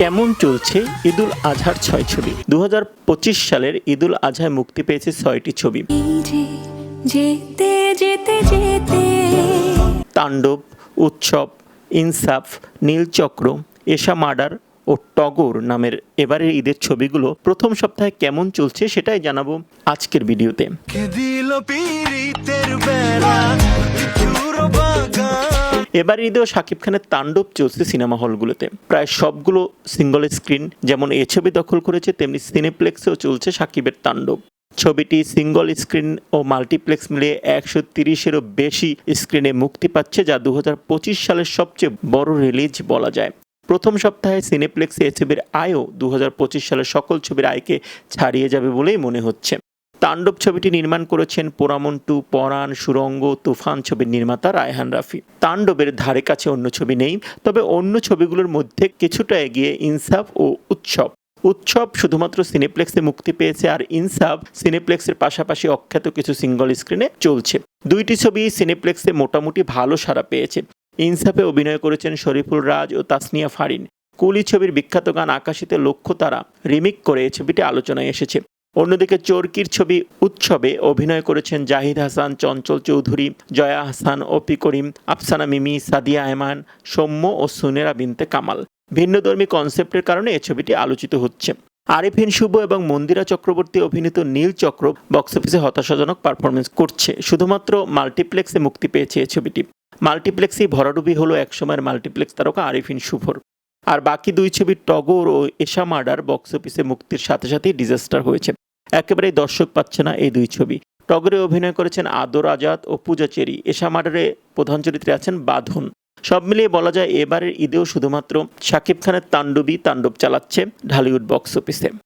কেমন চলছে ঈদুল আজহার ছয় ছবি? দু হাজার পঁচিশ সালের ঈদুল আজহায় মুক্তি পেয়েছে ছয়টি ছবি। তাণ্ডব, উৎসব, ইনসাফ, নীলচক্র, এশা মার্ডার ও টগর নামের এবারের ঈদের ছবিগুলো প্রথম সপ্তাহে কেমন চলছে সেটাই জানাব আজকের ভিডিওতে। এবার ঈদেও শাকিব খানের তাণ্ডব চলছে সিনেমা হলগুলোতে। প্রায় সবগুলো সিঙ্গল স্ক্রিন যেমন এ ছবি দখল করেছে, তেমনি সিনেপ্লেক্সেও চলছে শাকিবের তাণ্ডব। ছবিটি সিঙ্গল স্ক্রিন ও মাল্টিপ্লেক্স মিলিয়ে একশো তিরিশেরও বেশি স্ক্রিনে মুক্তি পাচ্ছে, যা দু হাজার পঁচিশ সালের সবচেয়ে বড় রিলিজ বলা যায়। প্রথম সপ্তাহে সিনেপ্লেক্সে এ ছবির আয়ও দু হাজার পঁচিশ সালের সকল ছবির আয়কে ছাড়িয়ে যাবে বলেই মনে হচ্ছে। তাণ্ডব ছবিটি নির্মাণ করেছেন পোরামন টু পরাণ, সুরঙ্গ, তুফান ছবির নির্মাতা রায়হান রাফি। তাণ্ডবের ধারে কাছে অন্য ছবি নেই, তবে অন্য ছবিগুলোর মধ্যে কিছুটা এগিয়ে ইনসাফ ও উৎসব। উৎসব শুধুমাত্র সিনেপ্লেক্সে মুক্তি পেয়েছে আর ইনসাফ সিনেপ্লেক্সের পাশাপাশি অখ্যাত কিছু সিঙ্গল স্ক্রিনে চলছে। দুইটি ছবি সিনেপ্লেক্সে মোটামুটি ভালো সাড়া পেয়েছে। ইনসাফে অভিনয় করেছেন শরীফুল রাজ ও তাসনিয়া ফারিন। কুলি ছবির বিখ্যাত গান আকাশিতে লক্ষ্য তারা রিমিক করে এই ছবিটি আলোচনায় এসেছে। অন্যদিকে চরকির ছবি উৎসবে অভিনয় করেছেন জাহিদ হাসান, চঞ্চল চৌধুরী, জয়া হাসান ওপি করিম, আফসানা মিমি, সাদিয়া আহমান, সৌম্য ও সুনেরা বিনতে কামাল। ভিন্নধর্মী কনসেপ্টের কারণে এই ছবিটি আলোচিত হচ্ছে। আরিফিন শুভ এবং মন্দিরা চক্রবর্তী অভিনীত নীল চক্র বক্স অফিসে হতাশাজনক পারফরমেন্স করছে। শুধুমাত্র মাল্টিপ্লেক্সে মুক্তি পেয়েছে এই ছবিটি। মাল্টিপ্লেক্সই ভরাডুবি হলো একসময়ের মাল্টিপ্লেক্স তারকা আরিফিন শুভর। আর বাকি দুই ছবি টগর ও এশা মার্ডার বক্স অফিসে মুক্তির সাথে সাথেই ডিজাস্টার হয়েছে। একেবারেই দর্শক পাচ্ছে না এই দুই ছবি। টগরে অভিনয় করেছেন আদর আজাদ ও পূজা চেরি। এশা মার্ডারে প্রধান চরিত্রে আছেন বাঁধন। সব মিলিয়ে বলা যায় এবারের ঈদেও শুধুমাত্র শাকিব খানের তাণ্ডবই তাণ্ডব চালাচ্ছে ঢালিউড বক্স অফিসে।